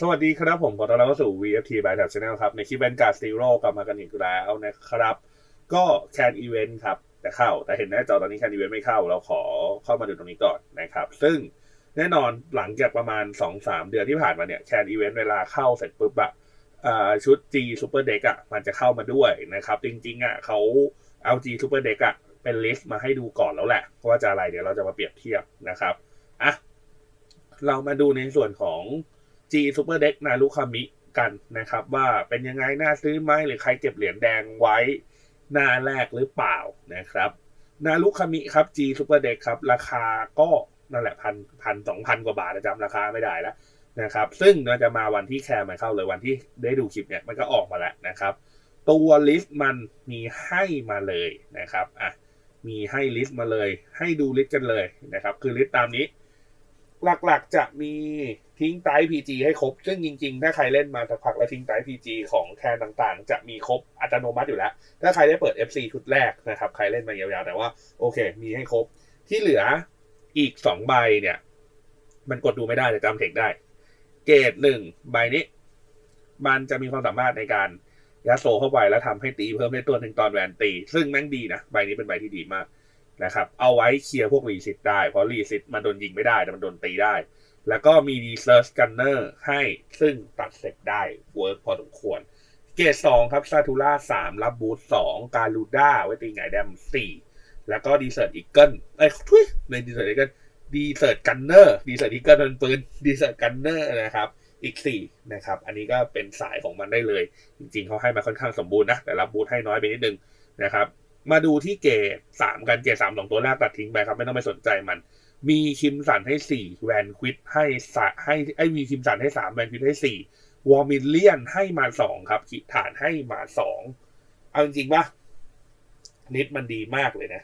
สวัสดีครับผมขอต้อนรับเข้าสู่ VFT by Tab Channel ครับ ในคลิปแวนการ์ดซีโร่กลับมากันอีกแล้วนะครับ ก็แคนอีเวนต์ครับ แต่เข้า แต่เห็นหน้าจอตอนนี้แคนอีเวนต์ไม่เข้า เราขอเข้ามาดูตรงนี้ก่อนนะครับ ซึ่งแน่นอนหลังจากประมาณ 2-3 เดือนที่ผ่านมาเนี่ยแคนอีเวนต์เวลาเข้าเสร็จปุ๊บอะชุด G Super Deck อะมันจะเข้ามาด้วยนะครับ จริงๆอะเขาเอา G Super Deck อะเป็นลิสต์มาให้ดูก่อนแล้วแหละว่าจะอะไรเดี๋ยวเราจะมาเปรียบเทียบนะครับอะเรามาดูในส่วนของ G Super Deck นารุคามิกันนะครับ ว่าเป็นยังไงน่าซื้อไหมหรือใครเก็บเหรียญแดงไว้หน้าแรกหรือเปล่านะครับ นารุคามิครับ G Super Deck ครับ ราคาก็นั่นแหละพันพันสองพันกว่าบาทนะจำราคาไม่ได้แล้วนะครับ ซึ่งมันจะมาวันที่แคร์มันเข้าเลยวันที่ได้ดูคลิปเนี่ยมันก็ออกมาแล้วนะครับ ตัวลิสต์มันมีให้มาเลยนะครับอะมีให้ลิสต์มาเลย ให้ดูลิสต์กันเลยนะครับ คือลิสต์ตามนี้ หลักๆจะมีทิ้งไตพีจีให้ครบ ซึ่งจริงๆ ถ้าใครเล่นมาสักพักแล้วทิ้งไตพีจีของแคนต่างๆ จะมีครบอัตโนมัติอยู่แล้ว ถ้าใครได้เปิด FC ชุดแรกนะครับ ใครเล่นมายาวๆ แต่ว่าโอเค มีให้ครบ ที่เหลืออีกสองใบเนี่ย มันกดดูไม่ได้แต่จำเทคได้ เกรดหนึ่งใบนี้ มันจะมีความสามารถในการยัดโซเข้าไปแล้วทำให้ตีเพิ่มได้ตัวหนึ่งตอนแวนตี ซึ่งแม่งดีนะ ใบนี้เป็นใบที่ดีมาก นะครับเอาไว้เคลียร์พวกรีซิตได้ เพราะรีซิตมันโดนยิงไม่ได้แต่มันโดนตีได้ แล้วก็มีดีเซิร์ชกันเนอร์ให้ซึ่งตัดเสร็จได้เวิร์กพอสมควร เกรดสองครับซาทูล่าสามรับบูทสองการลูด้าไว้ตีไงแดมสี่แล้วก็ดีเซิร์ตอีเกิลไอ้ทุยในดีเซิร์ตอีเกิลดีเซิร์ตกันเนอร์ดีเซิร์ตอีเกิลเป็นปืนดีเซิร์ตกันเนอร์นะครับอีกสี่นะครับ อันนี้ก็เป็นสายของมันได้เลย จริงๆ เขาให้มาค่อนข้างสมบูรณ์นะ แต่รับบูทให้น้อยไปนิดนึงนะครับ มาดูที่เกรดสามกันเกรดสามสองตัวแรกตัดทิ้งไปครับ ไม่ต้องไปสนใจมัน มีคิมสันให้สี่แวนควิดให้สะให้ไอ้มีคิมสันให้สามแวนควิดให้สี่วอร์มิลเลียนให้มาสองครับขีดฐานให้มาสองเอาจริงป่ะลิสมันดีมากเลยนะ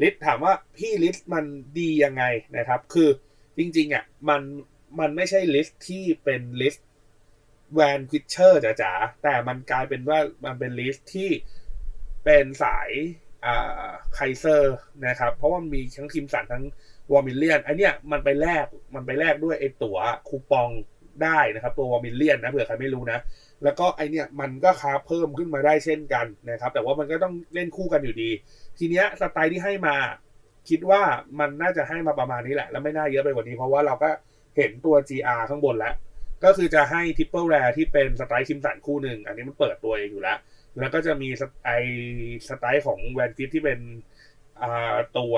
ลิสถามว่าพี่ลิสมันดียังไงนะครับ คือจริงๆอะมันมันไม่ใช่ลิสที่เป็นลิสแวนควิดเชอร์จ๋าๆแต่มันกลายเป็นว่ามันเป็นลิสที่ เป็นสายอ่าไคเซอร์นะครับ เพราะว่ามีทั้งคิมสันทั้งวอร์มิเลียนไอเนี้ยมันไปแลกมันไปแลกด้วยไอตั๋วคูปองได้นะครับ ตัววอร์มิเลียนนะเผื่อใครไม่รู้นะ แล้วก็ไอเนี้ยมันก็ค้าเพิ่มขึ้นมาได้เช่นกันนะครับ แต่ว่ามันก็ต้องเล่นคู่กันอยู่ดี ทีเนี้ยสไตล์ที่ให้มาคิดว่ามันน่าจะให้มาประมาณนี้แหละ แล้วไม่น่าเยอะไปกว่านี้เพราะว่าเราก็เห็นตัว GR ข้างบนแล้ว ก็คือจะให้ทิปเปิลแรที่เป็นสไตล์คิมสันคู่หนึ่ง อันนี้มันเปิดตัวเองอยู่แล้ว แล้วก็จะมีไอสไตล์ของแวนฟิตที่เป็นอ่าตัว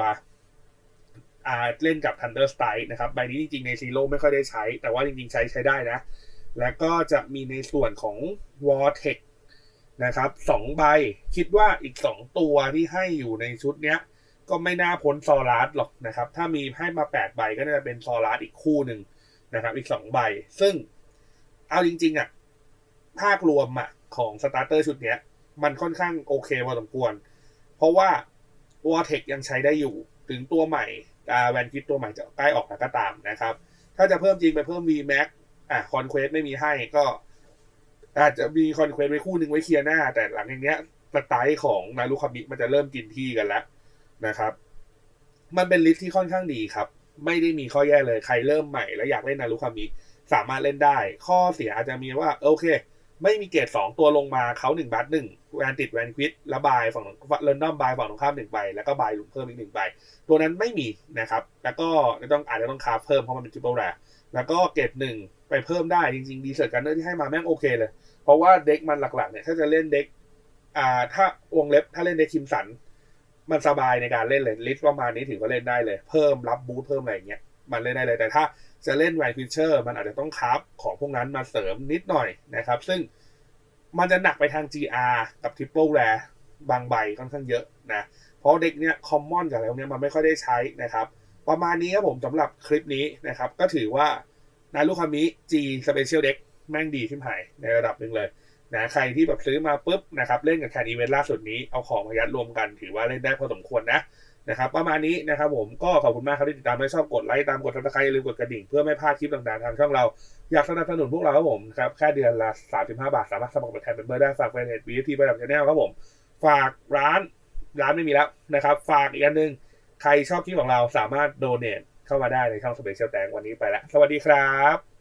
อ่าเล่นกับ Thunder Strike นะครับ ใบนี้จริงๆ ในซีโร่ไม่ค่อยได้ใช้ แต่ว่าจริงๆ ใช้ใช้ได้นะ แล้วก็จะมีในส่วนของ Vortex นะครับสองใบคิดว่าอีกสองตัวที่ให้อยู่ในชุดเนี้ย ก็ไม่น่าพ้นซอรัสหรอกนะครับ ถ้ามีให้มาแปดใบก็น่าจะเป็นซอรัสอีกคู่หนึ่ง นะครับ อีกสองใบ ซึ่งเอาจริง ๆอะภาครวมอะของสตาร์เตอร์ชุดเนี้ย มันค่อนข้างโอเคพอสมควร เพราะว่า w a r t e c ยังใช้ได้อยู่ ถึงตัวใหม่แวนคิดตัวใหม่จะใกล้ออกแล้วก็ตามนะครับ ถ้าจะเพิ่มจริงไปเพิ่ม VMAX อะคอนเควสไม่มีให้ก็ อาจจะมีคอนเควสไว้คู่หนึ่งไว้เคลียร์หน้า แต่หลังอย่างเนี้ยสไตล์ของนารุคามิมันจะเริ่มกินที่กันแล้วนะครับ มันเป็นลิสที่ค่อนข้างดีครับ ไม่ได้มีข้อแย่เลยใครเริ่มใหม่แล้วอยากเล่นนารุคามิสามารถเล่นได้ ข้อเสียอาจจะมีว่าโอเค ไม่มีเกรดสองตัวลงมาเขาหนึ่งบัตหนึ่งแวนติดแวนควิดแล้วบายฝั่งเรนดอมบายฝั่งตรงข้ามหนึ่งใบแล้วก็บายหลุมเพิ่มอีกหนึ่งใบตัวนั้นไม่มีนะครับ แล้วก็ต้องอาจจะต้องคาเพิ่มเพราะมันเป็นทริปเปิลแรแล้วก็เกรดหนึ่งไปเพิ่มได้จริงๆดีเซอร์กันเนอร์ที่ให้มาแม่งโอเคเลย เพราะว่าเด็กมันหลักๆเนี่ยถ้าจะเล่นเด็กอ่าถ้าวงเล็บถ้าเล่นเด็กคิมสัน มันสบายในการเล่นเลยลิสต์ประมาณนี้ถือว่าเล่นได้เลย เพิ่มรับบูทเพิ่มอะไรอย่างเงี้ยมันเล่นได้เลยแต่ถ้าจะเล่นแวนฟิชเชอร์มันอาจจะต้องคราฟของพวกนั้นมาเสริมนิดหน่อยนะครับ ซึ่งมันจะหนักไปทาง GR กับ Triple Rare บางใบค่อนข้างเยอะนะเพราะเด็กเนี้ยคอมมอนกับอะไรพวกเนี้ยมันไม่ค่อยได้ใช้นะครับ ประมาณนี้ครับผมสำหรับคลิปนี้นะครับ ก็ถือว่านารุคามิ G Special Deck แม่งดีขึ้นหายในระดับหนึ่งเลย นะใครที่แบบซื้อมาปุ๊บนะครับเล่นกับแคนอีเวนต์ล่าสุดนี้เอาของมายัดรวมกัน ถือว่าเล่นได้พอสมควรนะนะครับประมาณนี้นะครับผมก็ขอบคุณมากครับที่ติดตามและชอบกดไลค์ตามกดซับสไครอย่าลืมกดกระดิ่งเพื่อไม่พลาดคลิปต่างๆทางช่องเราอยากสนับสนุนพวกเราครับผมครับแค่เดือนละ 35 บาท สามารถสมัครเป็นแทนเป็นเบอร์ได้ฝากแฟนเพจวีทีประดับชาแนลครับผม ฝากร้านร้านไม่มีแล้วนะครับ ฝากอีกอันหนึ่งใครชอบคลิปของเราสามารถโดเนทเข้ามาได้ในช่องสเปเชียลแตงวันนี้ไปแล้วสวัสดีครับ